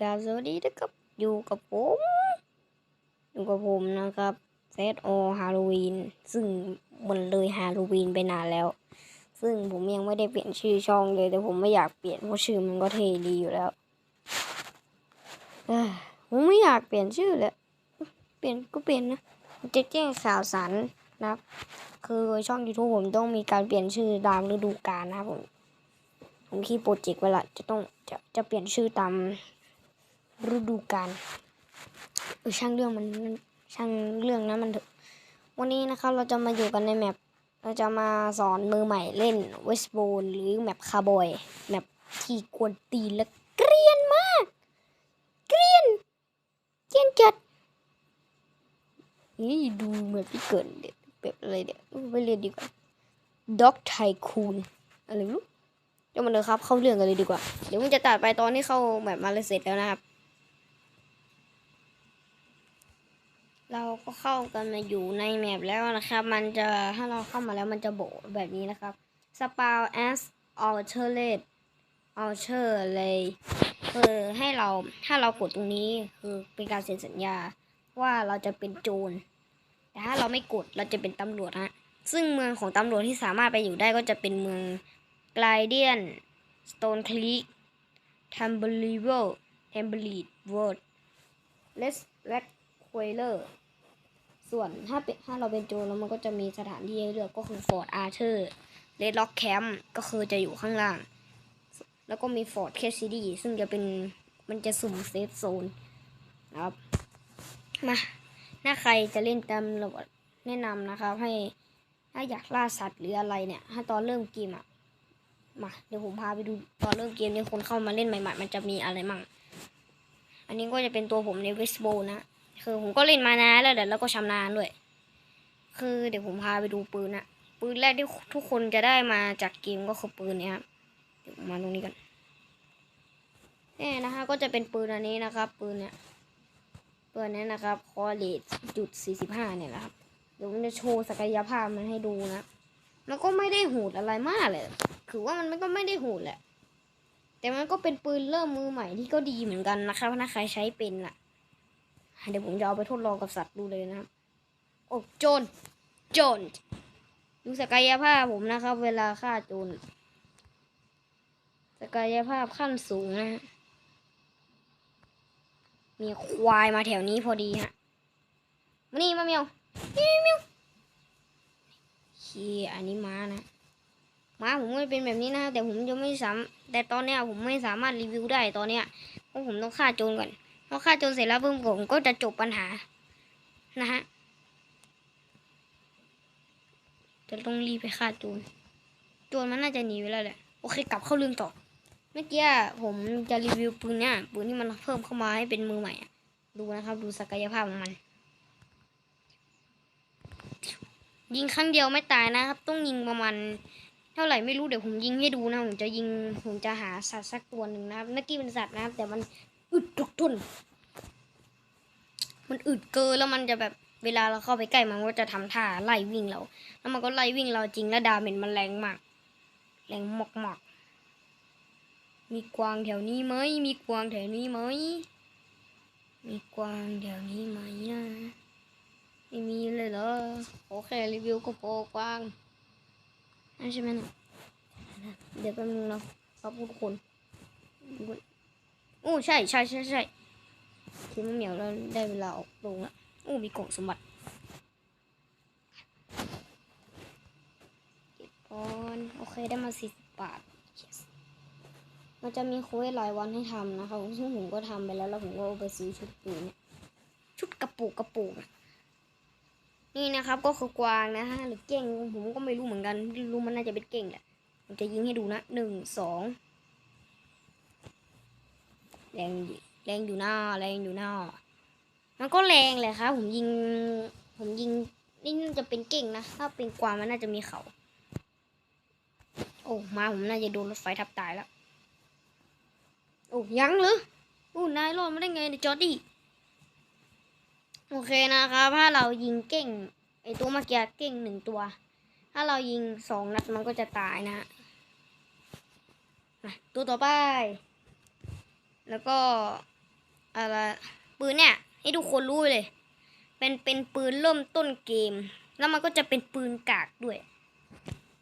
กาสวัสดีนะครับ อยู่กับผม อยู่กับผมนะครับเซตโอฮาโลวีนซึ่งมันเลยฮาโลวีนไปนานแล้ว ซึ่งผมยังไม่ได้เปลี่ยนชื่อช่องเลย แต่ผมไม่อยากเปลี่ยนเพราะชื่อมันก็เท่ดีอยู่แล้วผมไม่อยากเปลี่ยนชื่อเลยเปลี่ยนก็เปลี่ยนนะจะแจ้งข่าวสารนะครับ คือช่อง YouTube ผมต้องมีการเปลี่ยนชื่อตามฤดูกาลนะครับผมผมคีดโปรเจกต์ไว้ละจะต้องจะจะเปลี่ยนชื่อตาม ฤดูกาลเออช่างเรื่องมันช่างเรื่องนั้นมันเถอะวันนี้นะครับเราจะมาอยู่กันในแมปเราจะมาสอนมือใหม่เล่นเวสโบนหรือแมปคาร์บอยแมปที่กวนตีนและเกรียนมาก เกรียนเกรียนจัดนี่ดูแมปที่เกิดเด็ดแบบอะไรเดี๋ยวไปเรียนดีกว่าด็อกไทคูนอะไรไม่รู้เดี๋ยวมาเลยครับเข้าเรื่องกันเลยดีกว่า เดี๋ยวผมจะตัดไปตอนที่เข้าแบบมาเลยเสร็จแล้วนะครับ เราก็เข้ากันมาอยู่ในแมปแล้วนะครับ มันจะถ้าเราเข้ามาแล้วมันจะโบแบบนี้นะครับ spawn as alternate alter เลยคือให้เราถ้าเรากดตรงนี้คือเป็นการเซ็นสัญญาว่าเราจะเป็นโจรแต่ถ้าเราไม่กดเราจะเป็นตำรวจฮะซึ่งเมืองของตำรวจที่สามารถไปอยู่ได้ก็จะเป็นเมืองไกลเดียนสโตนคลีกทัมเบลีเวลเทมเบลีดเวิร์ดเลสแร็ก ควเลอร์ ส่วนถ้าเป็นถ้าเราเป็นโจรแล้วมันก็จะมีสถานที่ให้เลือกก็คือฟอร์ดอาร์เธอร์เลดล็อกแคมป์ก็คือจะอยู่ข้างล่าง แล้วก็มีฟอร์ดเคสซีดีซึ่งจะเป็นมันจะสุ่มเซฟโซนนะครับ มาถ้าใครจะเล่นตำรวจแนะนำนะครับ ให้ถ้าอยากล่าสัตว์หรืออะไรเนี่ย ถ้าตอนเริ่มเกมอะมาเดี๋ยวผมพาไปดูตอนเริ่มเกมนี้คนเข้ามาเล่นใหม่ ๆ มันจะมีอะไรมั่ง อันนี้ก็จะเป็นตัวผมในเวสโบนะ คือผมก็เล่นมานานแล้วเดี๋ยวแล้วก็ชำนาญด้วย คือเดี๋ยวผมพาไปดูปืนนะปืนแรกที่ทุกคนจะได้มาจากเกมก็คือปืนเนี้ยครับเดี๋ยวมาตรงนี้กันนี่นะคะก็จะเป็นปืนอันนี้นะครับ ปืนเนี้ยปืนนี้นะครับคอเลตจุดสี่สิบห้าเนี่ยนะครับเดี๋ยวผมจะโชว์ศักยภาพมันให้ดูนะแล้วก็ไม่ได้โหดอะไรมากเลย คือว่ามันก็ไม่ได้โหดแหละ แต่มันก็เป็นปืนเริ่มมือใหม่ที่ก็ดีเหมือนกันนะครับถ้าใครใช้เป็นล่ะ เดี๋ยวผมจะเอาไปทดลองกับสัตว์ดูเลยนะครับโอ้โจรโจรดูศักยภาพผมนะครับ เวลาฆ่าโจรศักยภาพขั้นสูงนะฮะมีควายมาแถวนี้พอดีฮะมานี่มาเมียวเมียวเมียวเฮียอันนี้ม้านะม้าผมไม่เป็นแบบนี้นะแต่ผมจะไม่สามแต่ตอนเนี้ยผมไม่สามารถรีวิวได้ตอนเนี้ยเพราะผมต้องฆ่าโจรก่อน พอฆ่าโจรเสร็จแล้วเพิ่มผมก็จะจบปัญหา นะฮะจะต้องรีบไปฆ่าโจรโจรมันน่าจะหนีไปแล้วแหละโอเคกลับเข้าเรื่องต่อเมื่อกี้ผมจะรีวิวปืนเนี่ยปืนที่มันเพิ่มเข้ามาให้เป็นมือใหม่อะดูนะครับ ดูศักยภาพของมัน ยิงครั้งเดียวไม่ตายนะครับ ต้องยิงประมาณเท่าไหร่ไม่รู้เดี๋ยวผมยิงให้ดูนะผมจะยิงผมจะหาสัตว์สักตัวหนึ่งนะครับนักกี้เป็นสัตว์นะครับ แต่มัน อึดทุกทุน มันอึดเกินแล้วมันจะแบบเวลาเราเข้าไปใกล้มันก็จะทำท่าไล่วิ่งเรา แล้วมันก็ไล่วิ่งเราจริงแล้วดาเมจมันแรงมาก แรงหมากมากมีกวางแถวนี้ไหม มีกวางแถวนี้ไหม มีกวางแถวนี้ไหมนะไม่มีเลยเหรอ โอเครีวิวก็โปกวางนั่นใช่ไหมเนี่ยเดี๋ยวแป๊บนึงเราเราพูดคน อ้ใช่ใช่ใช่ใช่ทีมะเหมียวเราได้เวลาออกลงล้วโอ้มีกล่องสมบัติเก็บก่อนโอเคได้มาสี่สิบบาท yes มันจะมีโค้ดรายวันให้ทำนะคะซึ่งผมก็ทำไปแล้วแล้วผมก็ไปซื้อชุดปืนเนี่ยชุดกระปุกกระปุกนี่นะครับก็คือกวางนะฮะหรือเก่งผมก็ไม่รู้เหมือนกันรู้มันน่าจะเป็นเก่งแหละผมจะยิงให้ดูนะหนึ่งสอง แรงอยู่แรงอยู่หน้าแรงอยู่หน้ามันก็แรงเลยครับ ผมยิง ผมยิงนี่น่าจะเป็นเก่งนะ ถ้าเป็นกวางมันน่าจะมีเขา โอ้มาผมน่าจะโดนรถไฟทับตายแล้ว โอ้ยังหรือโอ้นายรอดมาได้ไงเนี่ยจอร์ดี้โอเคนะครับถ้าเรายิงเก่งไอตัวมื่อกี้เก่งหนึ่งตัว ถ้าเรายิงสองนัดมันก็จะตายนะตัวต่อไป แล้วก็อะไรปืนเนี่ยให้ทุกคนรู้เลย เป็นเป็นปืนเริ่มต้นเกม แล้วมันก็จะเป็นปืนกากด้วย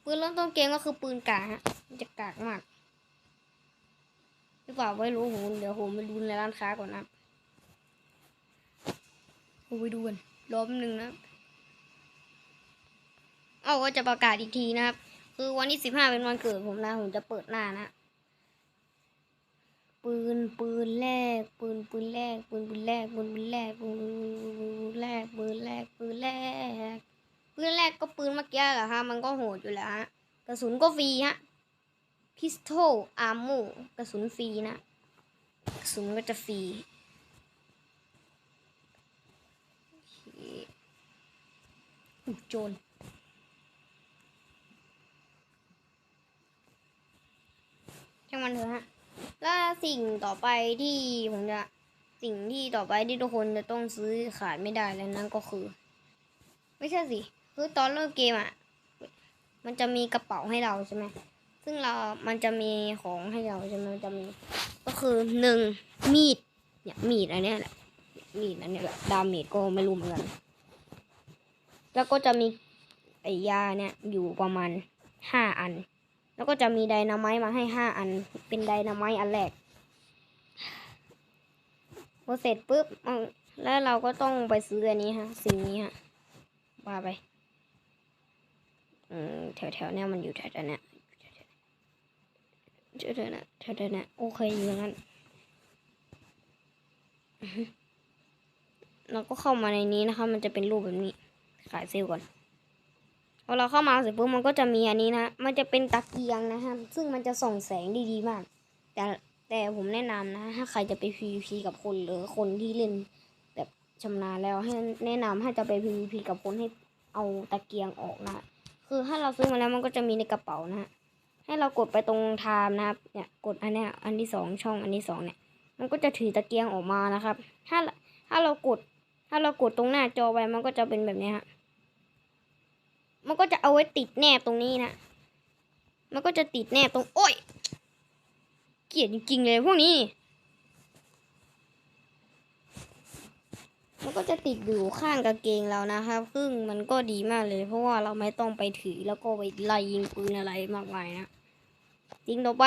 ปืนเริ่มต้นเกมก็คือปืนกากฮะจะกากมากหรือเปล่าไม่รู้ผมเดี๋ยวผมไปดูในร้านค้าก่อนนะผมไปดูกันรอแป๊บนึงนะเอาก็จะประกาศอีกทีนะครับ คือวันที่สิบห้าเป็นวันเกิดผมนะ ผมจะเปิดหน้านะ ปืนปืนแรกปืนปืนแรกปืนปืนแรกปืนปืนแรกปืนปืนแรกปืนแรกปืนแรกปืนแรกก็ปืนเมื่อกี้แหละฮะมันก็โหดอยู่แล้วฮะกระสุนก็ฟรีฮะพิสโตลอาร์มูกระสุนฟรีนะกระสุนก็จะฟรีโอเคอุ๊ยโจรช่างมันเถอะฮะ แล้วสิ่งต่อไปที่ผมจะสิ่งที่ต่อไปที่ทุกคนจะต้องซื้อขาดไม่ได้แล้วนั่นก็คือ ไม่ใช่สิคือตอนเริ่มเกมอะมันจะมีกระเป๋าให้เราใช่ไหมซึ่งเรา มันจะมีของให้เราใช่ไหมมันจะมี ก็คือหนึ่งมีด เนี่ยมีดอันเนี้ยแหละ มีดอันเนี้ยแหละดาเมจก็ไม่รู้เหมือนกัน แล้วก็จะมีไอยาเนี่ยอยู่ประมาณห้าอัน แล้วก็จะมีไดนาไมต์มาให้ห้าอัน เป็นไดนาไมต์อันแรกพอเสร็จปุ๊บเอแล้วเราก็ต้องไปซื้ออันนี้ฮะ สิ่งนี้ฮะว่าไปอืมแถวแถวๆเนี้ยมันอยู่แถวๆเนี้ยแถวๆเนี้ยแถวๆเนี้ยโอเคอยู่งั้นอือฮึเราก็เข้ามาในนี้นะคะ มันจะเป็นรูปแบบนี้ ขายเซลล์ก่อน พอเราเข้ามาเสร็จปุ๊บมันก็จะมีอันนี้นะ มันจะเป็นตะเกียงนะฮะ ซึ่งมันจะส่องแสงด้ดีมาก แต่แต่ผมแนะนำนะ ถ้าใครจะไป PVP กับคนหรือคนที่เล่นแบบชำนาญแล้วให้แนะนำให้จะไป PVP กับคนให้เอาตะเกียงออกนะ คือถ้าเราซื้อมาแล้วมันก็จะมีในกระเป๋านะฮะให้เรากดไปตรงไทม์นะครับ เนี่ยกดอันเนี้ยอันที่สองช่องอันที่สองเนี่ย มันก็จะถือตะเกียงออกมานะครับ ถ้าถ้าเรากด ถ้าเรากดตรงหน้าจอไปมันก็จะเป็นแบบนี้ฮะ มันก็จะเอาไว้ติดแนบตรงนี้นะ มันก็จะติดแนบตรง โอ้ย เกลียดจริงๆเลยพวกนี้ มันก็จะติดอยู่ข้างกางเกงเรานะครับ ซึ่งมันก็ดีมากเลย เพราะว่าเราไม่ต้องไปถือแล้วก็ไปไล่ยิงปืนอะไรมากมายนะจริงต่อไป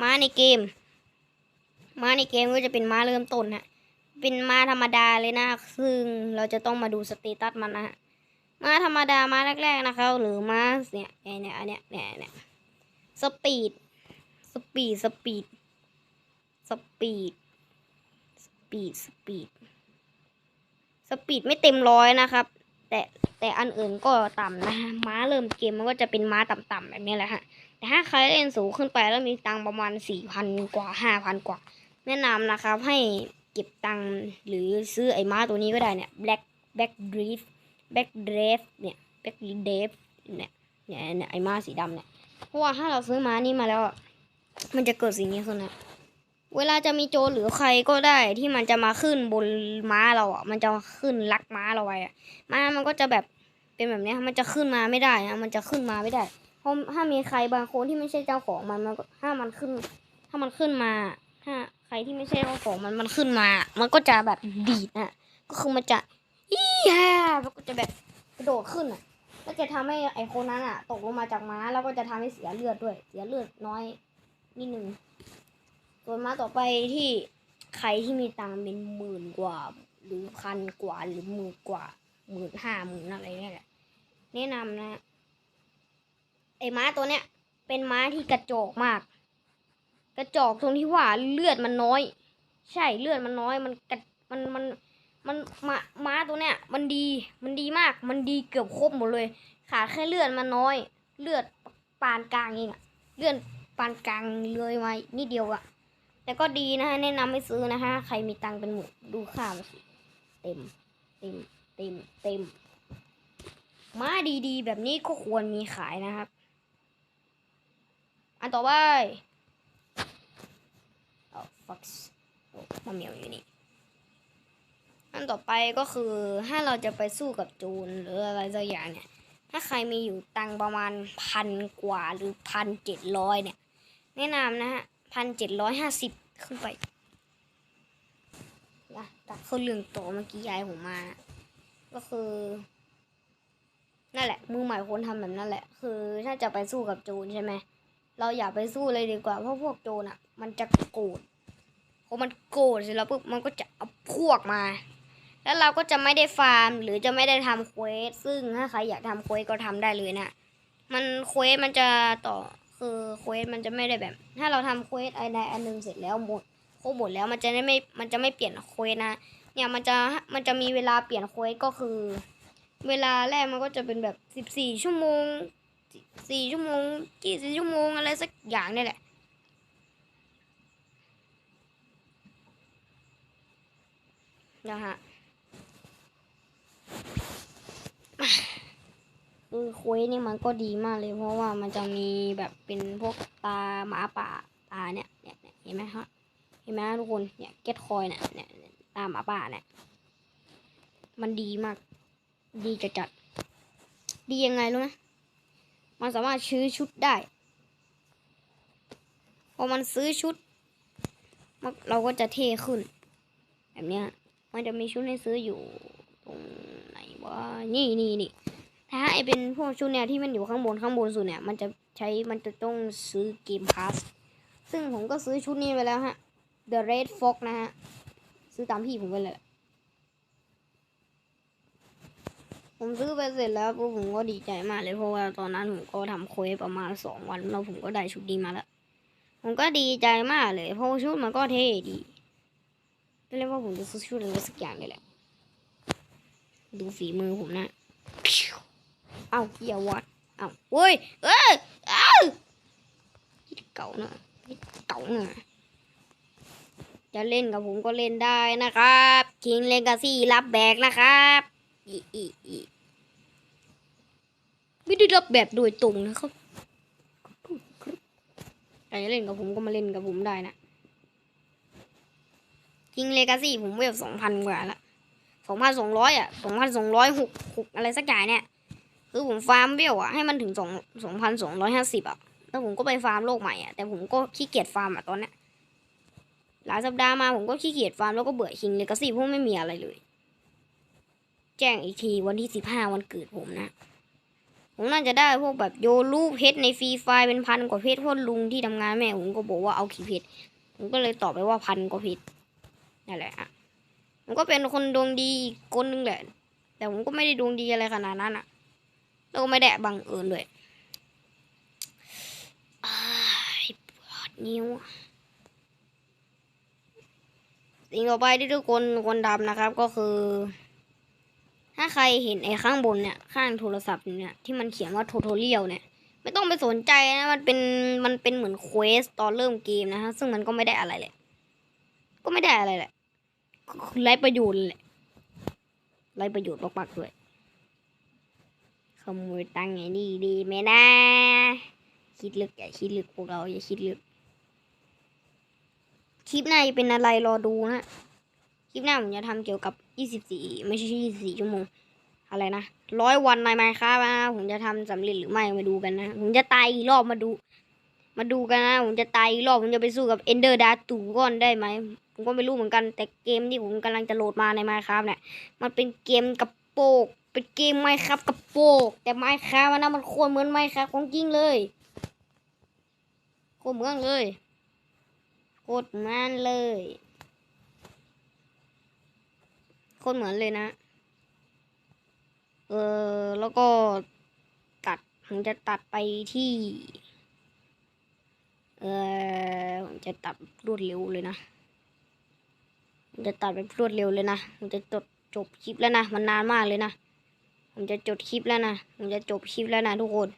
ม้าในเกม ม้าในเกมก็จะเป็นม้าเริ่มต้นฮะเป็นม้าธรรมดาเลยนะ ซึ่งเราจะต้องมาดูสเตตัสมันนะฮะ ม้าธรรมดาม้าแรกๆนะครับหรือม้าเนี่ยเนี่ยเนี่ยอันเนี้ยเนี่ยเนี่ยสปีดสปีดสปีดสปีดสปีดสปีดสปีดไม่เต็มร้อยนะครับ แต่แต่อันอื่นก็ต่ำนะฮะม้าเริ่มเกมมันก็จะเป็นม้าต่ำๆแบบนี้แหละฮะแต่ถ้าใครเล่นสูงขึ้นไปแล้วมีตังประมาณสี่พันกว่าห้าพันกว่า แนะนำนะครับให้เก็บตังหรือซื้อไอ้ม้าตัวนี้ก็ได้เนี่ย black black drift แบ็กเดฟเนี่ยแบ็กเดฟเนี่ยเนี่ยเนี่ยไอ้ม้าสีดำเนี่ยเพราะว่าถ้าเราซื้อม้านี้มาแล้วมันจะเกิดสิ่งนี้ขึ้นนะเวลาจะมีโจรหรือใครก็ได้ที่มันจะมาขึ้นบนม้าเราอะ มันจะขึ้นลักม้าเราไว้อะม้ามันก็จะแบบเป็นแบบนี้มันจะขึ้นมาไม่ได้นะมันจะขึ้นมาไม่ได้เพราะถ้ามีใครบางคนที่ไม่ใช่เจ้าของมันมันถ้ามันขึ้น ถ้ามันขึ้นมา ถ้าใครที่ไม่ใช่เจ้าของมันมันขึ้นมา มันก็จะแบบดีดนะก็คือมันจะ อีฮ่ามันก็จะแบบกระโดดขึ้นอะแล้วจะทำให้ไอ้คนนั้นอะ ตกลงมาจากม้าแล้วก็จะทำให้เสียเลือดด้วย เสียเลือดน้อยนิดนึงส่วนม้าต่อไปที่ใครที่มีตังค์เป็นหมื่นกว่า หรือพันกว่าหรือหมื่นกว่าหมื่นห้าหมื่นอะไรเนี่ยแหละแนะนำนะ ไอ้ม้าตัวเนี้ย เป็นม้าที่กระจอกมาก กระจอกตรงที่ว่าเลือดมันน้อย ใช่เลือดมันน้อยมันกระมันมัน มันม้าม้าตัวเนี้ย มันดีมันดีมาก มันดีเกือบครบหมดเลย ขาดแค่เลือดมันน้อย เลือดปานกลางเองอะเลือดปานกลางเลยมานิดเดียวอะแต่ก็ดีนะฮะแนะนำให้ซื้อนะฮะใครมีตังค์เป็นหมื่ดูค่ามสิเต็มเต็มเต็มเต็มม้าดีๆ แบบนี้ก็ควรมีขายนะครับ อันต่อไปเอา fuck โอ้มาเมียวอยู่นี่ันต่อไปก็คือถ้าเราจะไปสู้กับโจรหรืออะไรสักอย่างเนี่ย ถ้าใครมีอยู่ตังประมาณพันกว่าหรือพันเจ็ดร้อยเนี่ย แนะนำนะฮะพันเจ็ดร้อยห้าสิบขึ้นไปนอะตัดเข้าเรื่องต่อเมื่อกี้ยายผมมาก็คือ นั่นแหละ มือใหม่คนทำแบบนั้นแหละ คือถ้าจะไปสู้กับโจรใช่ไหมเราอย่าไปสู้เลยดีกว่าเพราะพวกโจรอะ มันจะโกรธพอมันโกรธเสร็จแล้วปุ๊บมันก็จะเอาพวกมา แล้วเราก็จะไม่ได้ฟาร์ม หรือจะไม่ได้ทำเควสซึ่งถ้าใครอยากทำเควสก็ทำได้เลยนะมันเควสมันจะต่อคือเควสมันจะไม่ได้แบบ ถ้าเราทำเควสอะไรอันหนึ่งเสร็จแล้วหมดครบหมดแล้วมันจะได้ไม่มันจะไม่เปลี่ยนเควสนะ เนี่ยมันจะมันจะมีเวลาเปลี่ยนเควสก็คือ เวลาแรกมันก็จะเป็นแบบสิบสี่ชั่วโมงสี่ชั่วโมงกี่สิบชั่วโมงอะไรสักอย่างนี่แหละนะฮะ คือเควสนี่มันก็ดีมากเลยเพราะว่ามันจะมีแบบเป็นพวกตาหมาป่าตาเนี่ยเนี่ยเห็นไหมฮะเห็นไหมทุกคนเนี่ยเก็ตคอยเนี่ยเนี่ยตาหมาป่าเนี่ยมันดีมาก ดีจัดจัดๆดียังไงรู้ไหมมันสามารถซื้อชุดได้พอมันซื้อชุดเราก็จะเท่ขึ้น แบบเนี้ยมันจะมีชุดให้ซื้ออยู่ตรง นี่นี่นี่ถ้าไอเป็นพวกชุดเนี่ยที่มันอยู่ข้างบนข้างบนสุดเนี่ยมันจะใช้มันจะต้องซื้อเกมพาสซึ่งผมก็ซื้อชุดนี้ไปแล้วฮะ The Red Fox นะฮะ ซื้อตามพี่ผมไปเลย ผมซื้อไปเสร็จแล้วปุ๊บผมก็ดีใจมากเลยเพราะว่าตอนนั้นผมก็ทำเควสประมาณสองวันแล้วผมก็ได้ชุดนี้มาแล้ว ผมก็ดีใจมากเลยเพราะชุดมันก็เท่ดีก็เรียกว่าผมจะซื้อชุดอะไรสักอย่างนี่แหละ ดูฝีมือผมนะ เอ้าเฮียวัด เอ้าเว้ย เอ้ยเอ้าคิดเก่าหน่อยคิดเก่าหน่อยจะเล่นกับผมก็เล่นได้นะครับคิงเลกาซี่รับแบกนะครับอีอีอีไม่ได้รับแบบโดยตรงนะครับใครจะเล่นกับผมก็มาเล่นกับผมได้นะคิงเลกาซี่ผมเวลสองพันกว่าละ สองพันสองร้อยอะสองพันสองร้อยหกหกอะไรสักอย่างเนี่ย คือผมฟาร์มเบี้ยวอะให้มันถึงสองสองพันสองร้อยห้าสิบอะ แล้วผมก็ไปฟาร์มโลกใหม่อะ แต่ผมก็ขี้เกียจฟาร์มอะตอนเนี้ยหลายสัปดาห์มาผมก็ขี้เกียจฟาร์มแล้วก็เบื่อคิงเลยกาซี่เพราะไม่มีอะไรเลย แจ้งอีกทีวันที่สิบห้าวันเกิดผมนะ ผมน่าจะได้พวกแบบโยลูเพชรในฟรีไฟล์เป็นพันกว่าเพชรพราะลุงที่ทำงานแม่ผมก็บอกว่าเอากี่เพชรผมก็เลยตอบไปว่าพันกว่าเพชรนั่นแหละอะ ผมก็เป็นคนดวงดีอีกคนนึงแหละ แต่ผมก็ไม่ได้ดวงดีอะไรขนาดนั้นอะแล้วก็ไม่ได้บังเอิญด้วยอ้ปวดนิ้วสิ่งต่อไปที่ทุกคนควรทำนะครับก็คือ ถ้าใครเห็นไอ้ข้างบนเนี่ย ข้างโทรศัพท์เนี่ยที่มันเขียนว่า tutorial เนี่ย ไม่ต้องไปสนใจนะ มันเป็นมันเป็นเหมือนเควสตอนเริ่มเกมนะฮะ ซึ่งมันก็ไม่ได้อะไรเลย ก็ไม่ได้อะไรแหละ ไรประโยชน์แหละไรประโยชน์มากๆด้วยขโมยตังค์ไงดีดีไหมนะ คิดลึกอย่าคิดลึกพวกเราอย่าคิดลึก คลิปหน้าจะเป็นอะไรรอดูนะ คลิปหน้าผมจะทำเกี่ยวกับ 24 ไม่ใช่ 24 ชั่วโมง อะไรนะร้อยวันในไมค์ครับนะผมจะทำสำเร็จหรือไม่มาดูกันนะ ผมจะตายอีกรอบมาดู มาดูกันนะ ผมจะตายอีกรอบ ผมจะไปสู้กับเอนเดอร์ดาตูก่อนได้ไหม ผมก็ไม่รู้เหมือนกัน แต่เกมที่ผมกำลังจะโหลดมาในไมค์ครับเนี่ย มันเป็นเกมกระโปก เป็นเกมไมค์ครับกระโปก แต่ไมค์ครับนะมันโคตรเหมือนไมค์ครับของจริงเลยโคตรเหมือนเลยโคตรมันเลยโคตรเหมือนเลยนะ เออแล้วก็ตัด ผมจะตัดไปที่ เออผมจะตัดรวดเร็วเลยนะ ผมจะตัดแบบรวดเร็วเลยนะ ผมจะจดจบคลิปแล้วนะ มันนานมากเลยนะ ผมจะจดคลิปแล้วนะ ผมจะจบคลิปแล้วนะทุกคน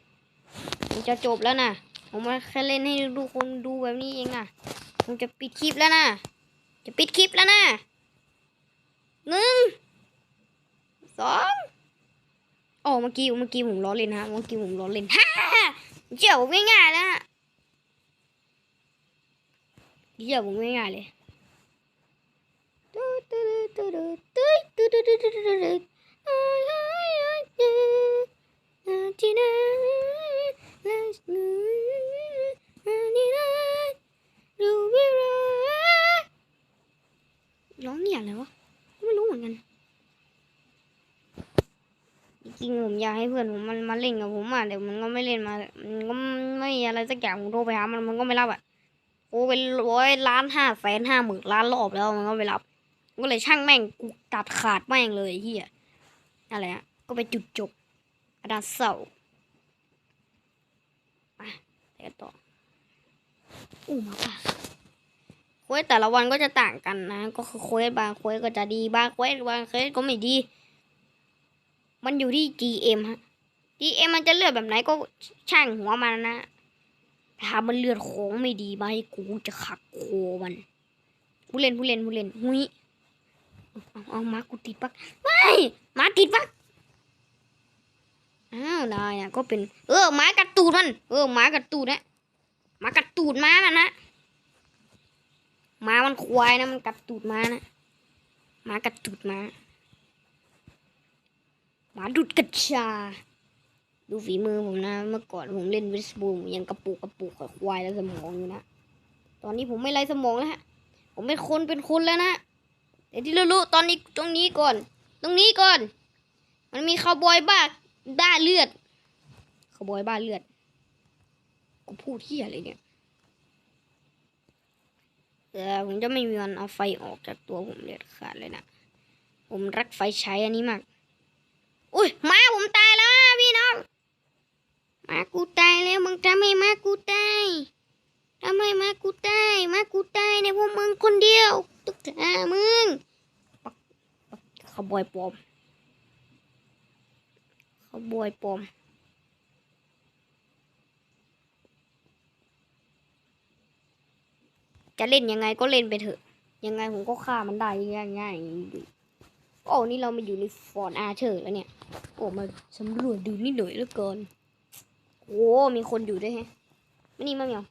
ผมจะจบแล้วนะ ผมมาแค่เล่นให้ทุกคนดูแบบนี้เองนะผมจะปิดคลิปแล้วนะ จะปิดคลิปแล้วนะหนึ่งสองอ๋อเมื่อกี้เมื่อกี้ผมล้อเล่นนะเมื่อกี้ผมล้อเล่นฮ่าเชื่อผมง่ายๆนะเชื่อผมง่ายๆเลย ร้องเนี่ยอะไรวะ ไม่รู้เหมือนกัน จริงผมอยากให้เพื่อนผมมันมาเล่นกับผมอะเดี๋ยวมันก็ไม่เล่นมา มันก็ไม่อะไรสักอย่างผมโทรไปหามันมันก็ไม่รับอะโอ้เป็นร้อยล้านห้าแสนห้าหมื่นล้านรอบแล้วมันก็ไม่รับ ก็เลยช่างแม่งกูตัดขาดแม่งเลยเฮียอะไรอะก็ไปจุดจบอาดาเสาไปไปกันต่ออู้หมาป่าเควสแต่ละวันก็จะต่างกันนะ ก็คือเควสบางเควสก็จะดีบางเควสบางเควสก็ไม่ดี มันอยู่ที่ GM ฮะ GM มันจะเลือกแบบไหนก็ช่างหัวมันนะถ้ามันเลือดของไม่ดีมาให้กูจะขักโคมันผู้เล่นผู้เล่นผู้เล่นหุย เอาเอามากูติดปักไม่มาติดปักอ้าวนายอะก็เป็น เออหมากัดตูดมัน เออหมากัดตูดนะหมากัดตูดม้ามันนะหมามันควายนะมันกัดตูดม้านะหมากัดตูดม้าหมาดูดกัญชา ดูฝีมือผมนะ เมื่อก่อนผมเล่นเวสบูมยังกระปุกกระปุกควายแล้วสมองอยู่นะ ตอนนี้ผมไม่ไรสมองแล้วฮะ ผมเป็นคนเป็นคนแล้วนะ แต่ที่รู้ๆตอนนี้ตรงนี้ก่อน ตรงนี้ก่อน มันมีคาวบอยบ้าบ้าเลือดคาวบอยบ้าเลือดกูพูดที่อะไรเนี่ยแต่ผมจะไม่มีวันเอาไฟออกจากตัวผมเด็ดขาดเลยนะผมรักไฟใช้อันนี้มาก อุ้ยมาผมตายแล้วพี่น้องมากูตายแล้วมึงทำให้มากูตายทำให้มากูตายมากูตายในพวกมึงคนเดียว ตุ๊กตามึงปักปักขบอยปอมขบอยปอมจะเล่นยังไงก็เล่นไปเถอะ ยังไงผมก็ฆ่ามันได้ง่ายๆโอ้นี่เรามาอยู่ในฟอร์ดอาเชอร์แล้วเนี่ย โอ้มาสำรวจดูนี่หน่อยเหลือเกินโอ้มีคนอยู่ด้วยแฮะไม่นี่มั้งยัง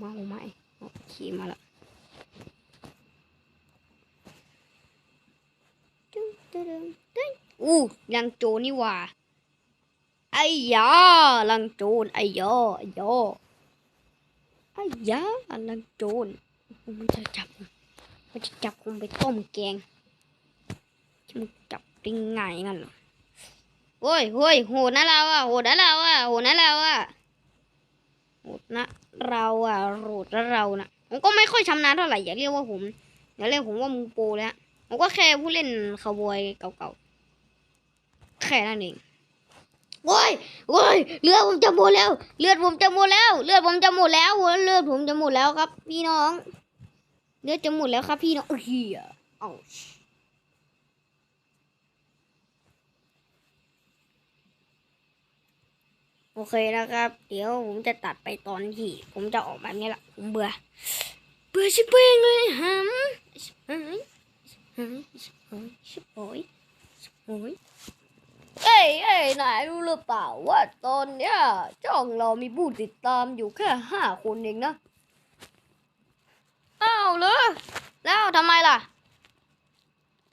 มาโอ้ไม่โอเคมาละตึ้งตึ้งตึ้ง อู้ลังโจรนี่ว่าไอ้ยาลังโจรไอ้ยาไอ้ยาไอ้ยาลังโจรมันจะจับผมมันจะจับผมไปต้มแกงจะมันจับได้ง่ายงั้นหรอโอ้ยโอ้ยโหดนะเราอะโหดนะเราอะโหดนะเราอะโหดนะเราอะโหดนะเรานะผมก็ไม่ค่อยชำนาญเท่าไหร่อย่าเรียกว่าผมอย่าเรียกผมว่ามูโปแล้ว ผมก็แค่ผู้เล่นคาวบอยเก่าๆ แค่นั้นเองโอ้ยโอ้ยเลือดผมจะหมดแล้ว เลือดผมจะหมดแล้ว เลือดผมจะหมดแล้ว เลือดผมจะหมดแล้วครับ พี่น้อง เลือดจะหมดแล้วครับ พี่น้องเฮียเอาโอเคนะครับ เดี๋ยวผมจะตัดไปตอนที่ ผมจะออกแบบนี้แหละผมเบื่อ เบื่อชิบเป้งเลยฮัม ชิบโอยชิบโอยเอ้ยเอ้ยนายรู้หรือเปล่าว่าตอนเนี้ยช่องเรามีผู้ติดตามอยู่แค่ห้าคนเองนะ อ้าวเหรอแล้วทำไมล่ะ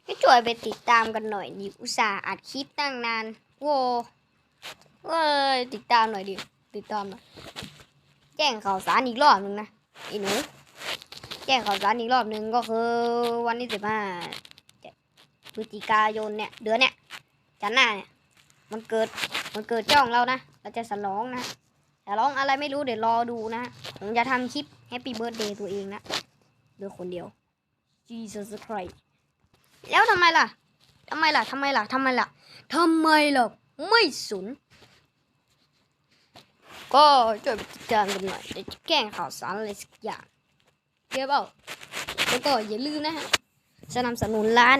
ไม่ช่วยไปติดตามกันหน่อยดิอุตส่าห์อัดคลิปตั้งนานโว้เอ้ยติดตามหน่อยดิติดตามหน่อยแจ้งข่าวสารอีกรอบหนึ่งนะไอ้หนูแจ้งข่าวสารอีกรอบหนึ่งก็คือวันที่สิบห้าพฤศจิกายนเนี่ยเดือนเนี่ยจันทร์หน้าเนี่ยมันเกิดมันเกิดจ้องเรานะเราจะสลองนะแต่ร้องอะไรไม่รู้เดี๋ยวรอดูนะผมจะทำคลิปแฮปปี้เบิร์ดเดย์ตัวเองนะเดือคนเดียว Jesus Christ แล้วทำไมล่ะทำไมล่ะทำไมล่ะทำไมล่ะทำไมล่ะไม่สนก็ช่วยไปติดตามกันหน่อยจะแก้งข่าวสารอะไรสักอย่าง เก็บเอาแล้วก็อย่าลืมนะฮะสนับสนุนร้าน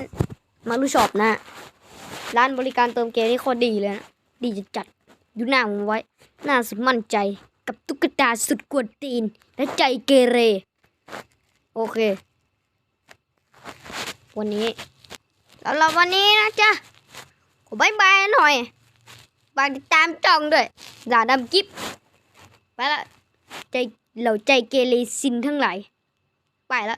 มารุชอปนะ ร้านบริการเติมเกมนี่โคตรดีเลยนะ ดีจะจัดดูหน้าผมไว้ หน้าสุดมั่นใจกับตุ๊กตาสุดกวนตีน และใจเกเร โอเค วันนี้แล้วเราวันนี้นะจ๊ะขอบายบายหน่อยฝากติดตามจองด้วยอย่าดำกิ๊บไปละใจเหล่าใจเกเรซินทั้งหลาย ไปละ